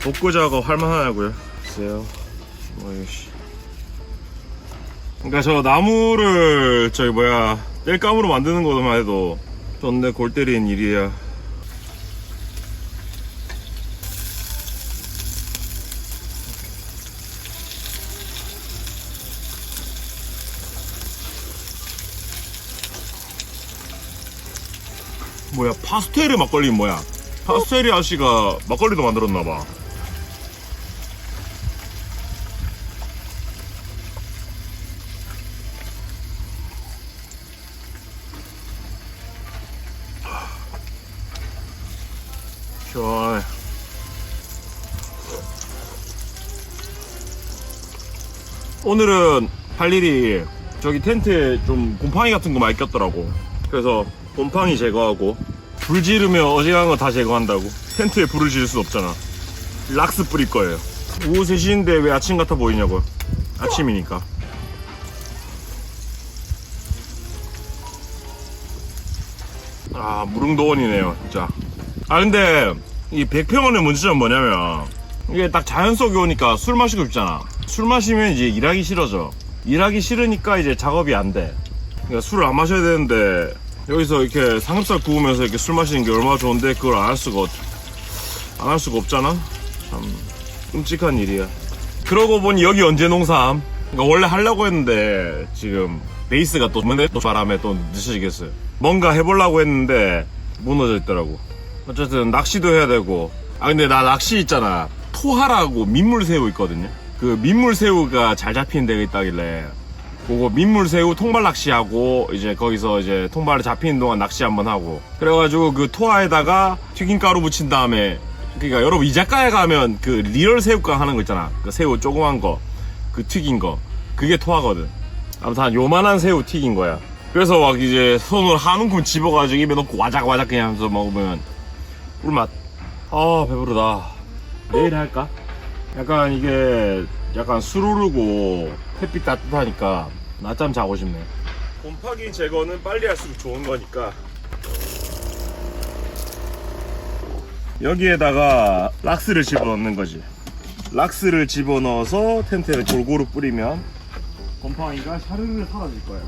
복구 작업 할만하냐고요? 글쎄요. 뭐 이씨. 그러니까 저 나무를 저기 뭐야 땔감으로 만드는 것만 해도 존내 골 때리는 일이야. 뭐야 파스텔의 막걸리 뭐야? 파스텔이 아씨가 막걸리도 만들었나봐. 시원해. 오늘은 할 일이 저기 텐트에 좀 곰팡이 같은 거 많이 꼈더라고. 그래서 곰팡이 제거하고 불 지르면 어지간한 거 다 제거한다고. 텐트에 불을 지를 수 없잖아. 락스 뿌릴 거예요. 오후 3시인데 왜 아침 같아 보이냐고요. 아침이니까. 아, 무릉도원이네요, 진짜. 아, 근데 이 100평원의 문제점은 뭐냐면 이게 딱 자연 속에 오니까 술 마시고 싶잖아. 술 마시면 이제 일하기 싫어져. 일하기 싫으니까 이제 작업이 안 돼. 그러니까 술을 안 마셔야 되는데 여기서 이렇게 삼겹살 구우면서 이렇게 술 마시는 게 얼마나 좋은데 그걸 안 할 수가 안 할 수가 없잖아. 참 끔찍한 일이야. 그러고 보니 여기 언제 농삼? 그러니까 원래 하려고 했는데 지금 베이스가 또 바람에 또 늦어지겠어요. 뭔가 해보려고 했는데 무너져 있더라고. 어쨌든 낚시도 해야 되고. 아 근데 나 낚시 있잖아. 토하라고 민물새우 있거든요. 그 민물새우가 잘 잡히는 데가 있다길래 그거 민물새우 통발 낚시하고 이제 거기서 이제 통발을 잡히는 동안 낚시 한번 하고 그래가지고 그 토하에다가 튀김가루 묻힌 다음에 그러니까 여러분 이자카야 가면 그 리얼 새우깡 하는 거 있잖아 그 새우 조그만 거 그 튀긴 거 그게 토하거든 아무튼 한 요만한 새우 튀긴 거야 그래서 막 이제 손으로 한 움큼 집어가지고 입에 넣고 와작와작 그냥 하면서 먹으면 꿀맛. 아 배부르다. 내일 할까? 약간 이게 약간 수루르고 햇빛 따뜻하니까 낮잠 자고 싶네. 곰팡이 제거는 빨리 할수록 좋은 거니까. 여기에다가 락스를 집어넣는 거지. 락스를 집어넣어서 텐트에 골고루 뿌리면 곰팡이가 샤르르 사라질 거야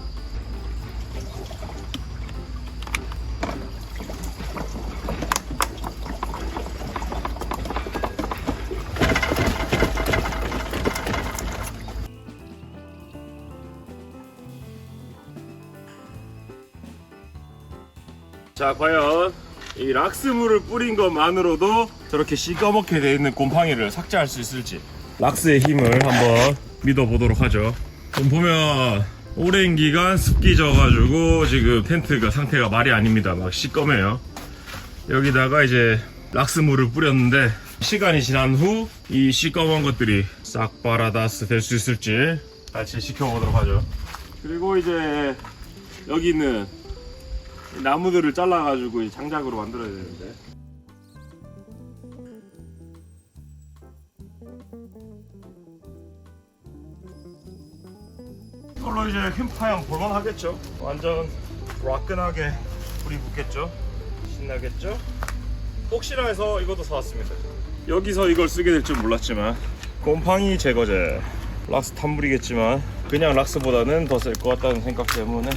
자 과연 이 락스물을 뿌린 것만으로도 저렇게 시꺼멓게 되어 있는 곰팡이를 삭제할 수 있을지. 락스의 힘을 한번 믿어보도록 하죠. 좀 보면 오랜 기간 습기 져가지고 지금 텐트가 상태가 말이 아닙니다. 막 시꺼매요. 여기다가 이제 락스물을 뿌렸는데 시간이 지난 후 이 시꺼먼 것들이 싹 바라다스 될 수 있을지 같이 지켜보도록 하죠. 그리고 이제 여기 있는 이 나무들을 잘라가지고 이 장작으로 만들어야 되는데. 이걸로 이제 캠파양 볼만하겠죠? 완전 와끈하게 불이 붙겠죠? 신나겠죠? 혹시나 해서 이것도 사왔습니다. 여기서 이걸 쓰게 될 줄 몰랐지만 곰팡이 제거제. 락스 탄물이겠지만 그냥 락스보다는 더셀것 같다는 생각 때문에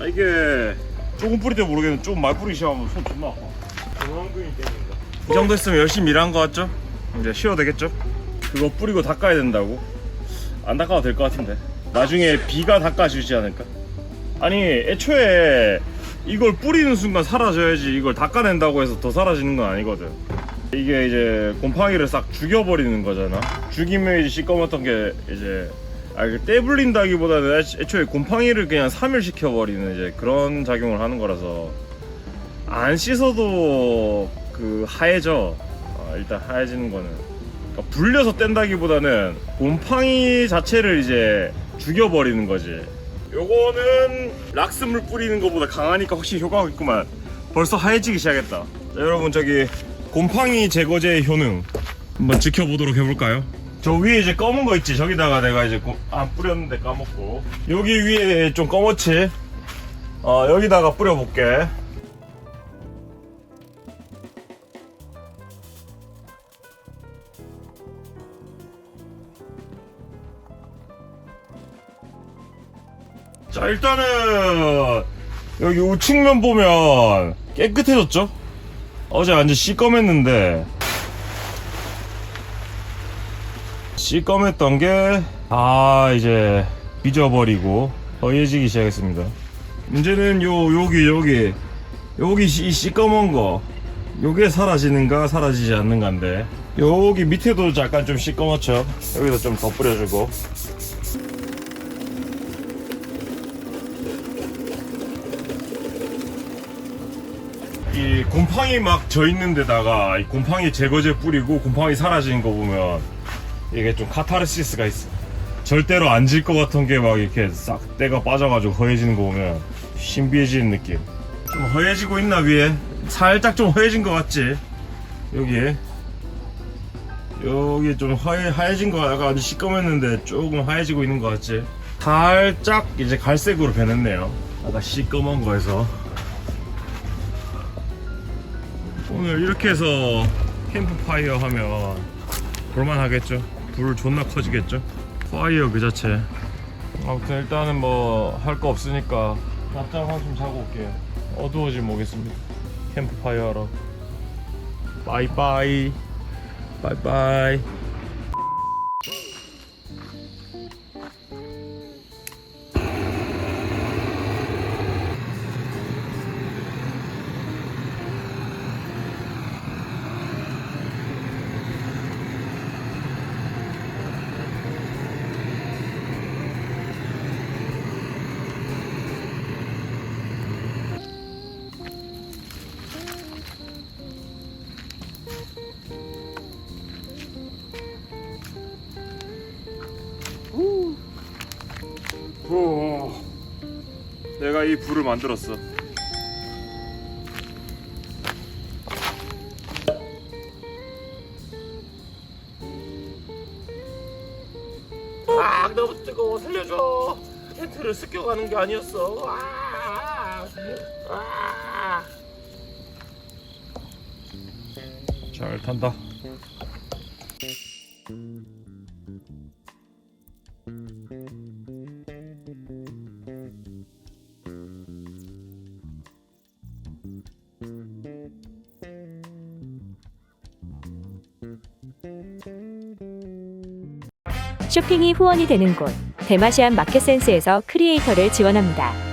아 이게 조금 뿌릴 때 모르겠는데 좀 많이 뿌리기 시작하면 손 존나 아파 이 정도 했으면 열심히 일한 거 같죠? 이제 쉬어도 되겠죠? 그거 뿌리고 닦아야 된다고? 안 닦아도 될 것 같은데 나중에 비가 닦아주지 않을까? 아니 애초에 이걸 뿌리는 순간 사라져야지 이걸 닦아낸다고 해서 더 사라지는 건 아니거든 이게 이제 곰팡이를 싹 죽여버리는 거잖아 죽이면 이제 시꺼멓던 게 이제 아 이게 떼불린다기보다는 애초- 애초에 곰팡이를 그냥 사멸시켜버리는 이제 그런 작용을 하는 거라서 안 씻어도 그 하얘져. 어, 일단 하얘지는 거는. 그러니까 불려서 뗀다기보다는 곰팡이 자체를 이제 죽여버리는 거지. 요거는 락스물 뿌리는 것보다 강하니까 확실히 효과가 있구만. 벌써 하얘지기 시작했다. 자, 여러분 저기 곰팡이 제거제의 효능 한번 지켜보도록 해볼까요? 저 위에 이제 검은 거 있지? 저기다가 내가 이제 고- 안 뿌렸는데 까먹고. 여기 위에 좀 검었지 어 여기다가 뿌려볼게. 자 일단은 여기 우측면 보면 깨끗해졌죠? 어제 완전 시꺼맸는데 시꺼맸던 게 다 이제 삐져버리고 허해지기 시작했습니다. 문제는 요 여기 여기 여기 시- 이 시꺼먼 거 요게 사라지는가 사라지지 않는가인데 여기 밑에도 약간 좀 시꺼멓죠. 여기도 좀더 뿌려주고 이 곰팡이 막 져 있는 데다가 이 곰팡이 제거제 뿌리고 곰팡이 사라지는 거 보면 이게 좀 카타르시스가 있어. 절대로 안 질 것 같은 게 막 이렇게 싹 때가 빠져가지고 허해지는 거 보면 신비해지는 느낌. 좀 허해지고 있나 위에? 살짝 좀 허해진 것 같지? 여기에 여기 좀 하얘, 하얘진 거 약간 아주 시꺼맸는데 조금 하얘지고 있는 것 같지? 살짝 이제 갈색으로 변했네요. 아까 시꺼먼 거에서 오늘 이렇게 해서 캠프파이어 하면 볼만하겠죠? 불 존나 커지겠죠? 파이어 그 자체. 아무튼 일단은 뭐 할 거 없으니까 낮잠 한숨 자고 올게요. 어두워지면 오겠습니다. 캠프파이어 하러. 바이바이. 바이바이 이 불을 만들었어. 아, 너무 뜨거워. 살려줘. 텐트를 습격하는 게 아니었어. 아, 아. 잘 탄다. 쇼핑이 후원이 되는 곳 대마시안 마켓센스에서 크리에이터를 지원합니다.